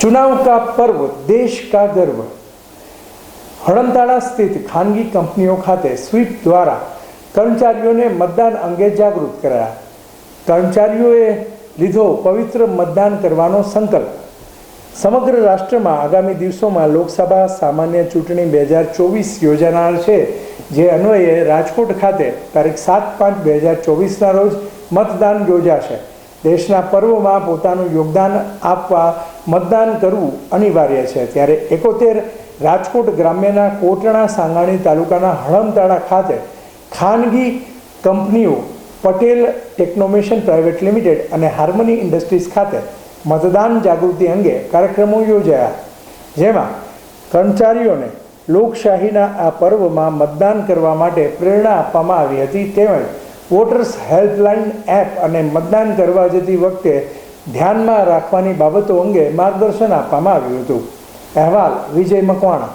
चुनाव का पर्व देश का गर्व હળમતાળા સ્થિત ખાનગી કંપનીઓ ખાતે સ્વીપ દ્વારા કર્મચારીઓને મતદાન અંગે જાગૃત કરાયા કર્મચારીઓએ લીધો પવિત્ર મતદાન કરવાનો સંકલ્પ સમગ્ર રાષ્ટ્રમાં આગામી દિવસોમાં લોકસભા સામાન્ય ચૂંટણી બે હજાર ચોવીસ યોજાનાર છે જે અન્વયે રાજકોટ ખાતે તારીખ સાત પાંચ બે હજાર ચોવીસના રોજ મતદાન યોજાશે દેશના પર્વમાં પોતાનું યોગદાન આપવા મતદાન કરવું અનિવાર્ય છે. ત્યારે એકોતેર રાજકોટ ગ્રામ્યના કોટણા સાંગાણી તાલુકાના હળમતાળા ખાતે ખાનગી કંપનીઓ પટેલ ટેકનોમેશન પ્રાઇવેટ લિમિટેડ અને હાર્મની ઇન્ડસ્ટ્રીઝ ખાતે મતદાન જાગૃતિ અંગે કાર્યક્રમો યોજાયા. જેમાં કર્મચારીઓને લોકશાહીના આ પર્વમાં મતદાન કરવા માટે પ્રેરણા આપવામાં આવી હતી. તેમજ વોટર્સ હેલ્પલાઇન એપ અને મતદાન કરવા જતી વખતે ધ્યાનમાં રાખવાની બાબતો અંગે માર્ગદર્શન આપવામાં આવ્યું હતું. અહેવાલ વિજય મકવાણા.